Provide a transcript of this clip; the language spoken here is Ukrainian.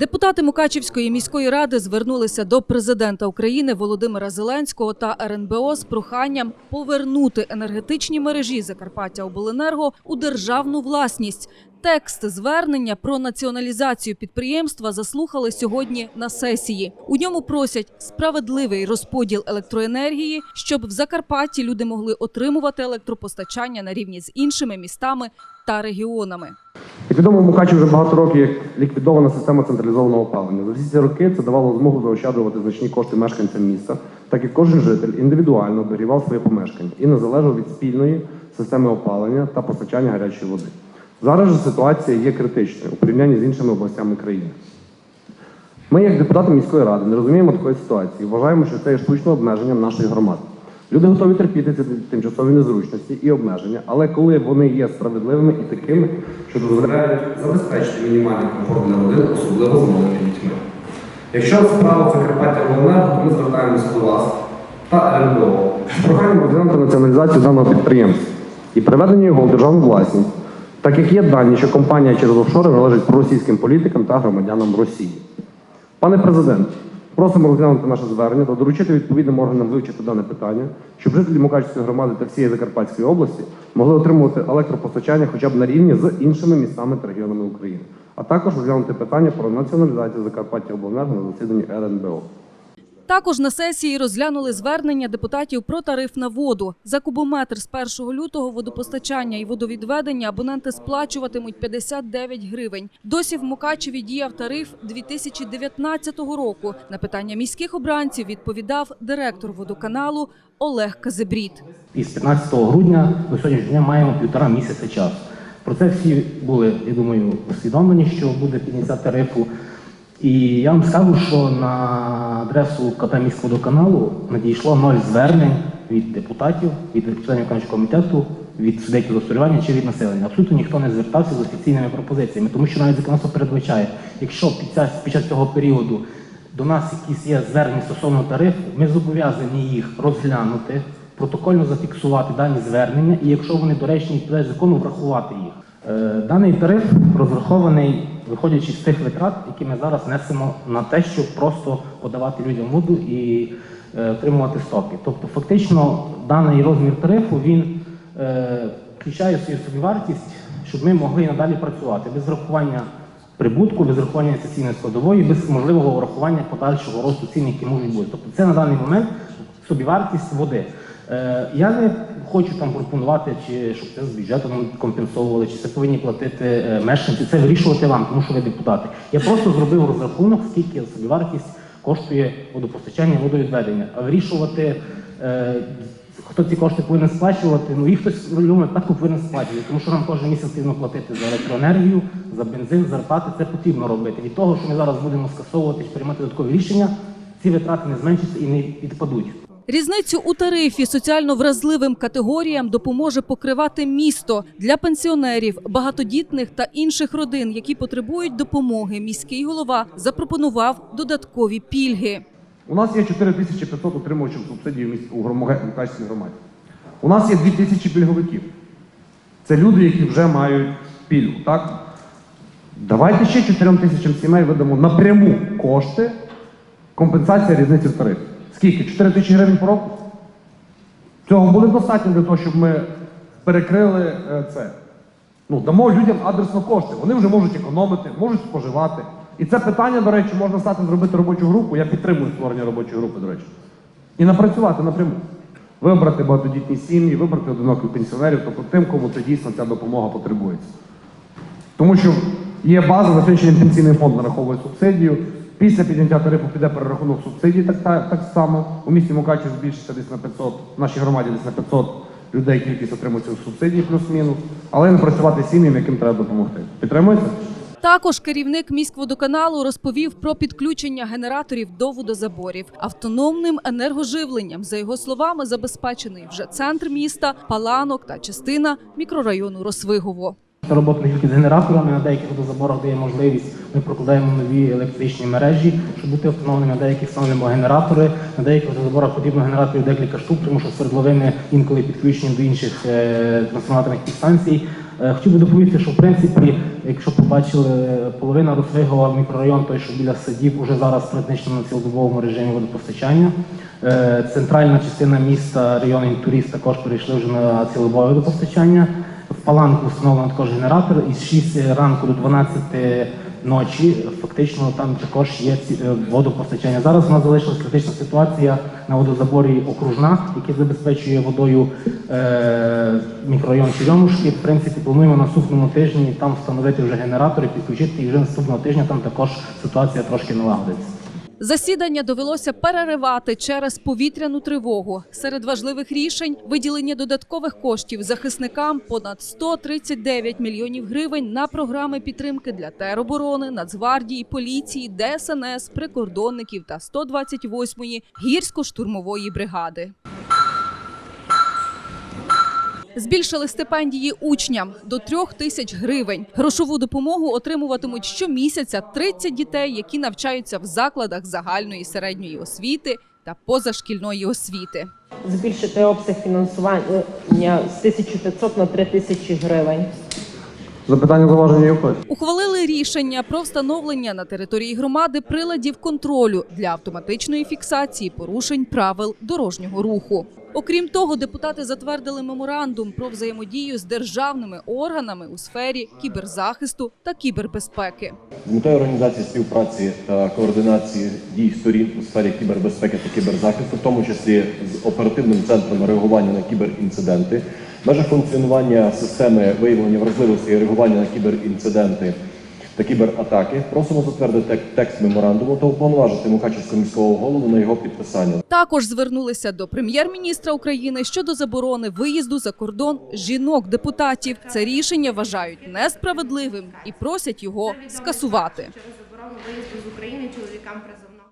Депутати Мукачівської міської ради звернулися до президента України Володимира Зеленського та РНБО з проханням повернути енергетичні мережі Закарпаття Обленерго у державну власність. Текст звернення про націоналізацію підприємства заслухали сьогодні на сесії. У ньому просять справедливий розподіл електроенергії, щоб в Закарпатті люди могли отримувати електропостачання на рівні з іншими містами та регіонами. Як відомо, в Мукачі вже багато років як ліквідована система централізованого опалення. За всі ці роки це давало змогу заощаджувати значні кошти мешканцям міста, так як кожен житель індивідуально обігрівав своє помешкання і не залежав від спільної системи опалення та постачання гарячої води. Зараз же ситуація є критичною у порівнянні з іншими областями країни. Ми, як депутати міської ради, не розуміємо такої ситуації. і Вважаємо, що це є штучне обмеження нашої громади. Люди готові терпіти ці тимчасові незручності і обмеження, але коли вони є справедливими і такими, що дозволяють забезпечити мінімальний комфорт для родин, особливо з малими дітьми. Якщо справа Закарпаття Обленерго, то ми звертаємося до вас та РНБО з проханням розглянути націоналізацію даного підприємства і переведення його в державну власність, так як є дані, що компанія через офшори належить проросійським політикам та громадянам Росії. Пане президент, просимо розглянути наше звернення та доручити відповідним органам вивчити дане питання, щоб жителі Мукачівської громади та всієї Закарпатської області могли отримувати електропостачання хоча б на рівні з іншими містами та регіонами України, а також розглянути питання про націоналізацію Закарпаття обленерго на засіданні РНБО. Також на сесії розглянули звернення депутатів про тариф на воду. За кубометр з 1 лютого водопостачання і водовідведення абоненти сплачуватимуть 59 гривень. Досі в Мукачеві діяв тариф 2019 року. На питання міських обранців відповідав директор водоканалу Олег Казебрід. І з 15 грудня до сьогоднішнього дня маємо півтора місяця часу. Про це всі були, я думаю, усвідомлені, що буде підняття тарифу. І я вам скажу, що на адресу КП міськводоканалу надійшло ноль звернень від депутатів, від членів виконавчого комітету, від суб'єктів господарювання чи від населення. Абсолютно ніхто не звертався з офіційними пропозиціями, тому що навіть законодавство передбачає, якщо під час, під час цього періоду до нас якісь є звернення стосовно тарифу, ми зобов'язані їх розглянути, протокольно зафіксувати дані звернення, і якщо вони доречні відповідають закону, врахувати їх. Е, Даний тариф розрахований, виходячи з тих витрат, які ми зараз несемо на те, щоб просто подавати людям воду і е, отримувати стоки. Тобто, фактично, даний розмір тарифу він е, включає свою собівартість, щоб ми могли надалі працювати без врахування прибутку, без врахування інвестиційної складової, без можливого врахування подальшого росту цін, які можуть бути. Тобто, це на даний момент собівартість води. Е, Я не хочу там пропонувати, чи щоб це з бюджету нам компенсовували, чи це повинні платити е, мешканці. Це вирішувати вам, тому що ви депутати. Я просто зробив розрахунок, скільки собівартість коштує водопостачання, водовідведення. А вирішувати, е, хто ці кошти повинен сплачувати, ну їх хтось в будь-якому випадку повинен сплачувати, тому що нам кожен місяць потрібно платити за електроенергію, за бензин, зарплати. Це потрібно робити. Від того, що ми зараз будемо скасовувати чи приймати додаткові рішення, ці витрати не зменшаться і не відпадуть. Різницю у тарифі соціально вразливим категоріям допоможе покривати місто для пенсіонерів, багатодітних та інших родин, які потребують допомоги. Міський голова запропонував додаткові пільги. У нас є 4500 отримувачів субсидій у громо- громаді. У нас є 2000 пільговиків. Це люди, які вже мають пільгу, так? Давайте ще 4 тисячам сімей видамо напряму кошти компенсація різниці в тарифі. Скільки? 4 тисячі гривень по року? Цього буде достатньо для того, щоб ми перекрили е, це. Ну, дамо людям адресно кошти. Вони вже можуть економити, можуть споживати. І це питання, до речі, можна стати зробити робочу групу. Я підтримую створення робочої групи, до речі. І напрацювати напряму. Вибрати багатодітні сім'ї, вибрати одиноких пенсіонерів, тобто тим, кому це дійсно ця допомога потребується. Тому що є база, на пенсійний фонд нараховує субсидію. Після підняття тарифу піде перерахунок субсидій так, так, так само. У місті Мукачев збільшиться десь на 500, в нашій громаді десь на 500 людей кількість отримує цих субсидій плюс-мінус. Але не працювати сім'ям, яким треба допомогти. Підтримуєте? Також керівник міськводоканалу розповів про підключення генераторів до водозаборів автономним енергоживленням. За його словами, забезпечений вже центр міста, паланок та частина мікрорайону Росвигово. Це робота не тільки з генераторами, на деяких водозаборах дає можливість. Ми прокладаємо нові електричні мережі, щоб бути автономними, на деяких встановлюємо генератори. На деяких водозаборах потрібно генераторів декілька штук, тому що свердловини інколи підключені до інших е, трансформаторних підстанцій. Е, Хотів би доповісти, що в принципі, якщо побачили, половина Росвигова мікрорайон, той, що біля садів, уже зараз практично на цілодобовому режимі водопостачання. Е, Центральна частина міста, район Інтуріст також перейшли вже на цілодобове водопостачання. Паланку встановлено також генератор із 6 ранку до 12 ночі. Фактично там також є е, водопостачання. Зараз у нас залишилась критична ситуація на водозаборі окружна, який забезпечує водою е, мікрорайон Черемушки. В принципі, плануємо на наступному тижні там встановити вже генератори, підключити і вже наступного тижня там також ситуація трошки налагодиться. Засідання довелося переривати через повітряну тривогу. Серед важливих рішень виділення додаткових коштів захисникам понад 139 мільйонів гривень на програми підтримки для тероборони, Нацгвардії, поліції, ДСНС, прикордонників та 128-ї гірсько-штурмової бригади. Збільшили стипендії учням до трьох тисяч гривень. Грошову допомогу отримуватимуть щомісяця 30 дітей, які навчаються в закладах загальної середньої освіти та позашкільної освіти. збільшити обсяг фінансування з 1500 на 3000 гривень. Запитання зауваження є? Ухвалили рішення про встановлення на території громади приладів контролю для автоматичної фіксації порушень правил дорожнього руху. Окрім того, депутати затвердили меморандум про взаємодію з державними органами у сфері кіберзахисту та кібербезпеки. З метою організації співпраці та координації дій сторін у сфері кібербезпеки та кіберзахисту, в тому числі з оперативним центром реагування на кіберінциденти, межах функціонування системи виявлення вразливості і реагування на кіберінциденти та кібератаки, просимо затвердити текст меморандуму та уповноважити Мукачівського міського голову на його підписання. Також звернулися до прем'єр-міністра України щодо заборони виїзду за кордон жінок-депутатів. Це рішення вважають несправедливим і просять його скасувати. через заборону виїзду з України чоловікам призовного.